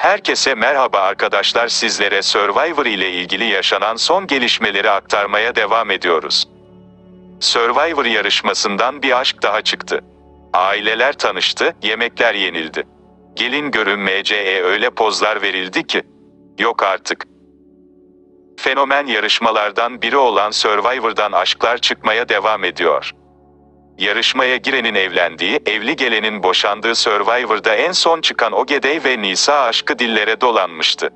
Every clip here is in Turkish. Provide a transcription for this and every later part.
Herkese merhaba arkadaşlar sizlere Survivor ile ilgili yaşanan son gelişmeleri aktarmaya devam ediyoruz. Survivor yarışmasından bir aşk daha çıktı. Aileler tanıştı, yemekler yenildi. Gelin görün MC'ye öyle pozlar verildi ki. Yok artık. Fenomen yarışmalardan biri olan Survivor'dan aşklar çıkmaya devam ediyor. Yarışmaya girenin evlendiği, evli gelenin boşandığı Survivor'da en son çıkan Ogedey ve Nisa aşkı dillere dolanmıştı.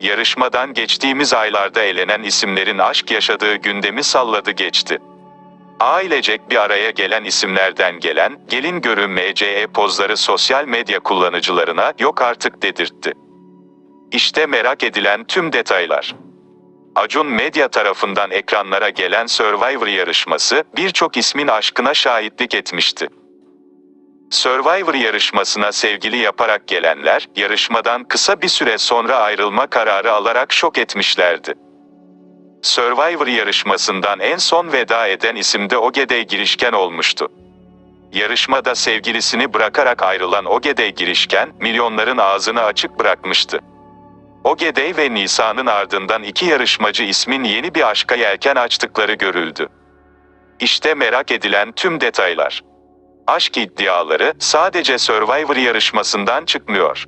Yarışmadan geçtiğimiz aylarda elenen isimlerin aşk yaşadığı gündemi salladı geçti. Ailecek bir araya gelen isimlerden gelen, gelin görün MCE pozları sosyal medya kullanıcılarına yok artık dedirtti. İşte merak edilen tüm detaylar. Acun Medya tarafından ekranlara gelen Survivor yarışması birçok ismin aşkına şahitlik etmişti. Survivor yarışmasına sevgili yaparak gelenler, yarışmadan kısa bir süre sonra ayrılma kararı alarak şok etmişlerdi. Survivor yarışmasından en son veda eden isim de Ogedey Girişken olmuştu. Yarışmada sevgilisini bırakarak ayrılan Ogedey Girişken, milyonların ağzını açık bırakmıştı. Ogedey ve Nisa'nın ardından iki yarışmacı ismin yeni bir aşka yelken açtıkları görüldü. İşte merak edilen tüm detaylar. Aşk iddiaları sadece Survivor yarışmasından çıkmıyor.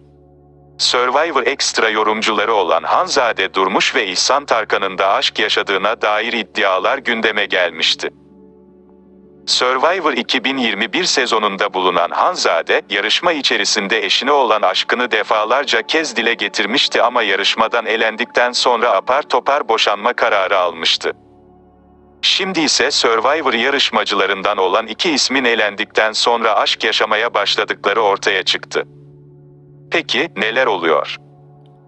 Survivor Extra yorumcuları olan Hanzade Durmuş ve İhsan Tarkan'ın da aşk yaşadığına dair iddialar gündeme gelmişti. Survivor 2021 sezonunda bulunan Hanzade, yarışma içerisinde eşine olan aşkını defalarca kez dile getirmişti ama yarışmadan elendikten sonra apar topar boşanma kararı almıştı. Şimdi ise Survivor yarışmacılarından olan iki ismin elendikten sonra aşk yaşamaya başladıkları ortaya çıktı. Peki neler oluyor?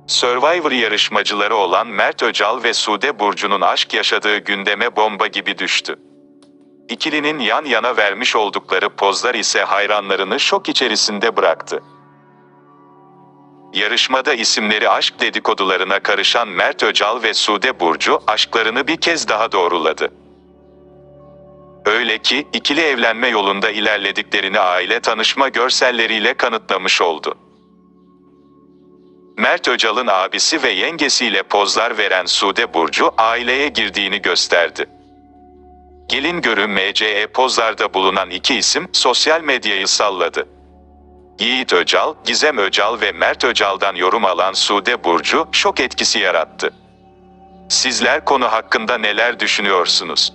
Survivor yarışmacıları olan Mert Öcal ve Sude Burcu'nun aşk yaşadığı gündeme bomba gibi düştü. İkilinin yan yana vermiş oldukları pozlar ise hayranlarını şok içerisinde bıraktı. Yarışmada isimleri aşk dedikodularına karışan Mert Öcal ve Sude Burcu aşklarını bir kez daha doğruladı. Öyle ki ikili evlenme yolunda ilerlediklerini aile tanışma görselleriyle kanıtlamış oldu. Mert Öcal'ın abisi ve yengesiyle pozlar veren Sude Burcu aileye girdiğini gösterdi. Gelin görün MCE pozlarda bulunan iki isim sosyal medyayı salladı. Yiğit Öcal, Gizem Öcal ve Mert Öcal'dan yorum alan Sude Burcu şok etkisi yarattı. Sizler konu hakkında neler düşünüyorsunuz?